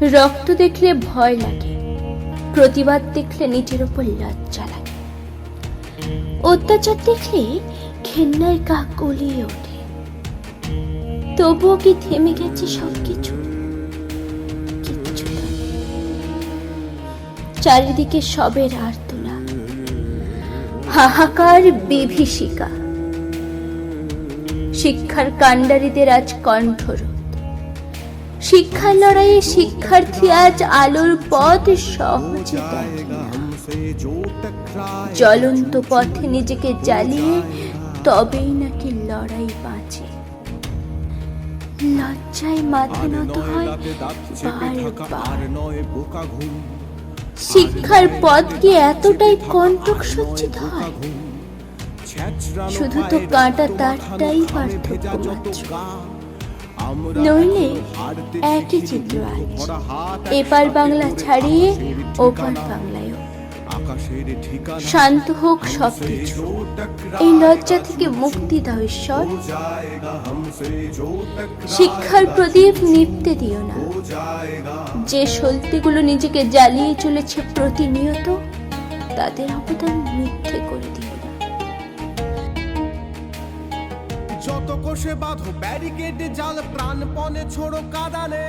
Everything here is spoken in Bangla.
রক্ত দেখলে ভয় লাগে, প্রতিবাদ দেখলে নিজের ওপর লজ্জা লাগে। অত্যাচার দেখলে ঘেন্নায় গা গলিয়ে ওঠে। তবুও কি থেমে গেছে সবকিছু? চারিদিকে সবের আর্তনা। হাহাকার বিভীষিকা। শিক্ষার কাণ্ডারীদের আজ কণ্ঠরোধ। শিক্ষার লড়াইয়ে শিক্ষার্থী আজ আলোর পথ সহজে জ্বলন্ত পথে নিজেকে জ্বালিয়ে তবেই নাকি লড়াই বাঁচে। লজ্জায় মাথা নত হয় শিক্ষার পথ কি এতটাই কণ্টক সজ্জিত হয়? শুধু তো কাঁটা তারটাই পার্থক্য মাত্র। নইলে একই চিত্র আজ। এপার বাংলা ছাড়িয়ে ওপার বাংলায়ও। শান্ত হোক সবকিছু। এই লজ্জা থেকে মুক্তি দাও ঈশ্বর। শিক্ষার প্রদীপ নিপতে দিও না। যে সলতিগুলো নিজেকে জ্বালিয়ে চলেছে প্রতিনিয়ত, তাদের অবদান মিথ্যে করে যত কোষে বাঁধো ব্যারিকেডে জাল প্রাণপণে ছোড়ো কাদানে।